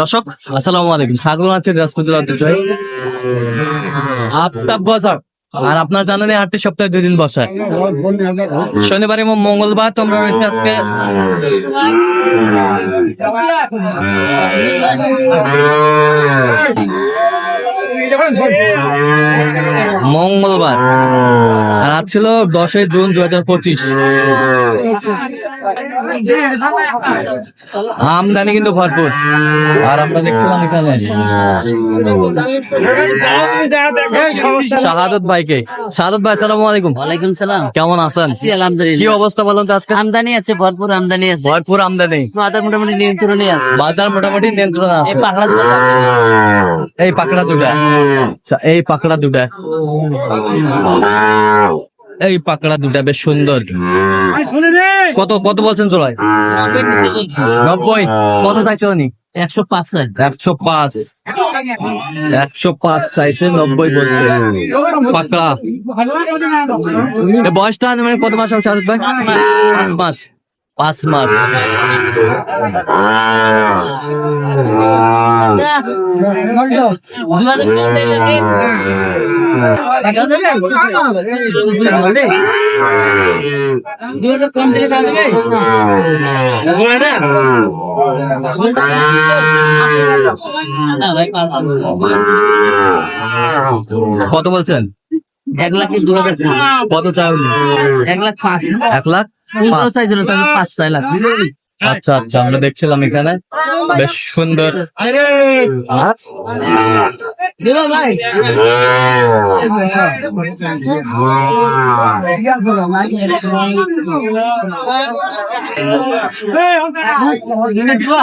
দর্শক, আসসালামু আলাইকুম। স্বাগত আছে রাজপুতুল ঐতিহ্যবাহী আফতাব বাজার, আর আপনার জানেন আটটি সপ্তাহে দুই দিন বসায় শনিবার এবং মঙ্গলবার তোমরা রয়েছে আজকে। মঙ্গলবার। আর আজ ছিল দশই জুন দু হাজার পঁচিশ। আমদানি কিন্তু ভরপুর। আর আমরা দেখছিলাম এখানে। শাহাদত ভাইকে। শাহাদত ভাই আসসালামু আলাইকুম। ওয়ালাইকুম সালাম। কেমন আছেন? আলহামদুলিল্লাহ। কি অবস্থা বলুন তো আজকে? আমদানি আছে ভরপুর আমদানি আছে। ভরপুর আমদানি। বাজার মোটামুটি নিয়ন্ত্রণে আছে। বাজার মোটামুটি নিয়ন্ত্রণ আছে। এই পাকড়া দুটা। আচ্ছা, এই পাকড়া দুটা। এই পাকড়া দুটা বেশ সুন্দর। কত কত বলছেন চলাই নব্বই। কত চাইছে উনি? একশো পাঁচ। একশো পাঁচ একশো পাঁচ চাইছে নব্বই বলছে। পাকড়া। বয়সটা মানে কত মাস হবে ভাই? পাঁচ। পাঁচ মাস। কত বলছেন এক লাখ দু হাজার কত চাই এক লাখ পাঁচ। এক লাখ পনেরো হলো তাহলে পাঁচ লাখ। আচ্ছা আচ্ছা আমরা দেখছিলাম এখানে। বেশ সুন্দর। আর! ভাই। দিবা।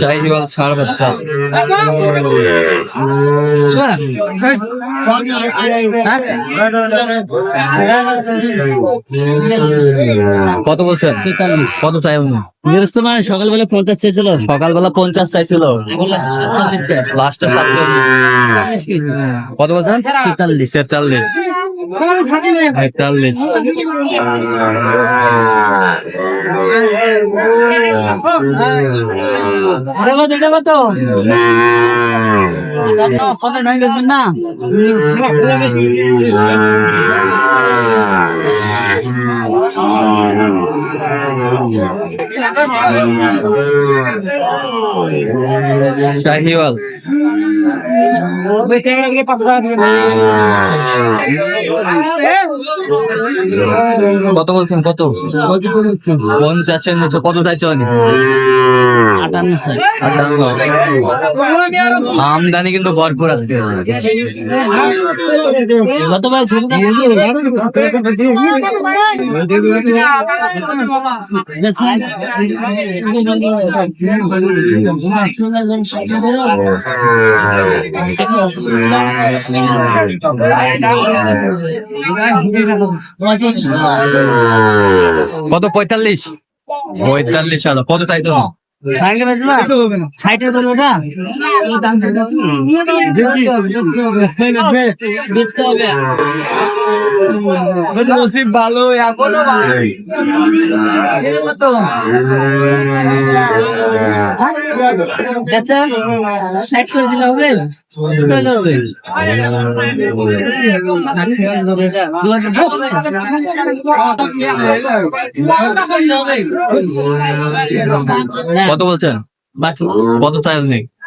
শাহিওয়াল ছাড় বাচ্চা কত বলছেন তেতাল্লিশ কত চাই গৃহস্থ মানে সকালবেলা পঞ্চাশ চেয়েছিল সকালবেলা পঞ্চাশ চাইছিল লাস্টে সাতচল্লিশ। কত বলছেন? তেতাল্লিশ। তেতাল্লিশ। তেতাল্লিশ আরে কত এটা কত কত নয় বেচবেন না শাহিওয়াল। কত বলছেন? কত? পঞ্চাশের নিচে কত চাইছে? আমদানি কিন্তু ভরপুর আজকে। কত কত? পঁয়তাল্লিশ? পঁয়তাল্লিশ আলো কত চাইছো ভালো আচ্ছা ষাট করে দিলে হবে? কত বলছেন? কত চাই আপনি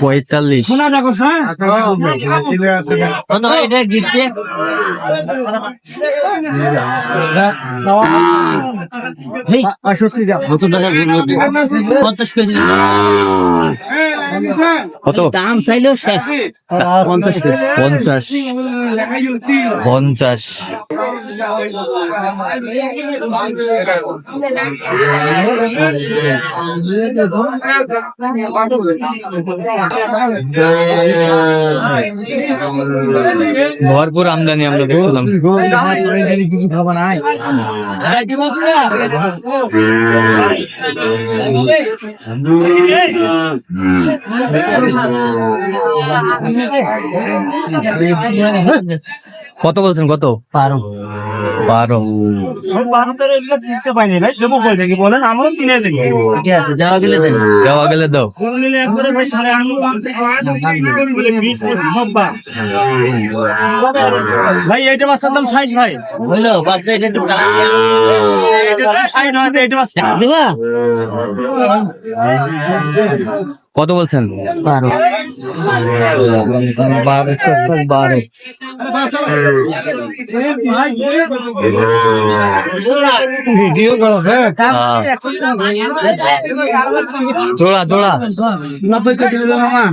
পঁয়তাল্লিশ। এটা গিফট টাকা পঞ্চাশ কেজি। কত দাম চাইলেও শেষ পঞ্চাশ পঞ্চাশ পঞ্চাশ ভরপুর আমদানি আমরা দেখছিলাম কত বলছেন কত? পারো বারো। বলেন আমারও কিনে দেখি ঠিক আছে? যাওয়া গেলে দেন। দেওয়া গেলে দাও। নিলে একবারে ভাই সাড়ে ভাই এইটা মাছের দাম ষাট ভাই। হইল বাচ্চা এটা একটু এটা দাম ষাট হয় এইটা মাছ দিবা? কত বলছেন? পারো বারো বারো। জোড়া জোড়া। নব্বই কোটি মামা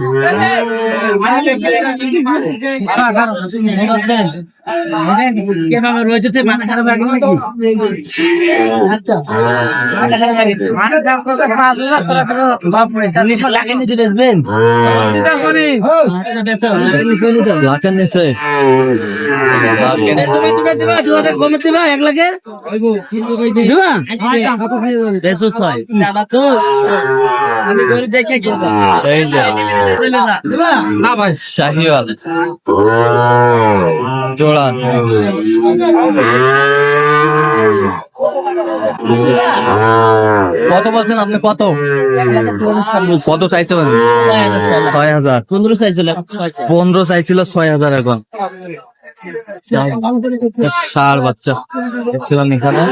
কেভাবে রয়েছে তো মাথা খারাপ লাগে নাকি? আচ্ছা। মাথা খারাপ লাগে পাঁচ হাজার করে লাগে তুমি তুমি দিবা কমে দিবা এক লাখের দিবা? দেড়শো ছয় তো। আমি করে দেখে কিনবা এই যে। দিবা? না ভাই। শাহিওয়াল। জোড়া। কত বলছেন আপনি? কত? কত চাইছেন? ছয় হাজার। পনেরো চাইছিল ছয় পনেরো চাইছিল ছয় হাজার এখন। ষাট বাচ্চা। দেখছিলাম এখানে।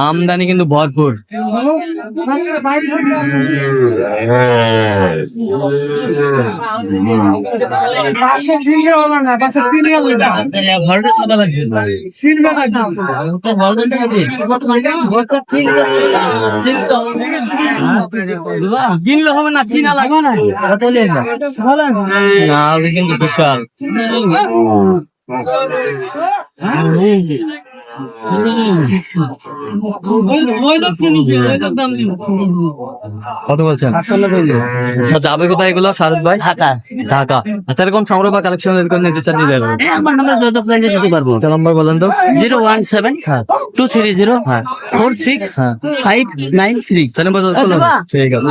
আমদানি কিন্তু ভরপুর কিনলে হবে না কিনা লাগবে না কিন্তু বিশাল কত বলছেন? আচ্ছা, যাবে কোথায় এগুলো শারদ ভাই? ঢাকা। ঢাকা। আচ্ছা এরকম সংগ্রহ বা কালেকশন এরকম নিতে চান নিতে পারবেন আমার নাম্বার যত প্রাইজে দিতে পারব। একটা নম্বর বলেন তো। Zero one seven two three zero হ্যাঁ। ফোর সিক্স হ্যাঁ। Five nine three. আচ্ছা। ঠিক আছে।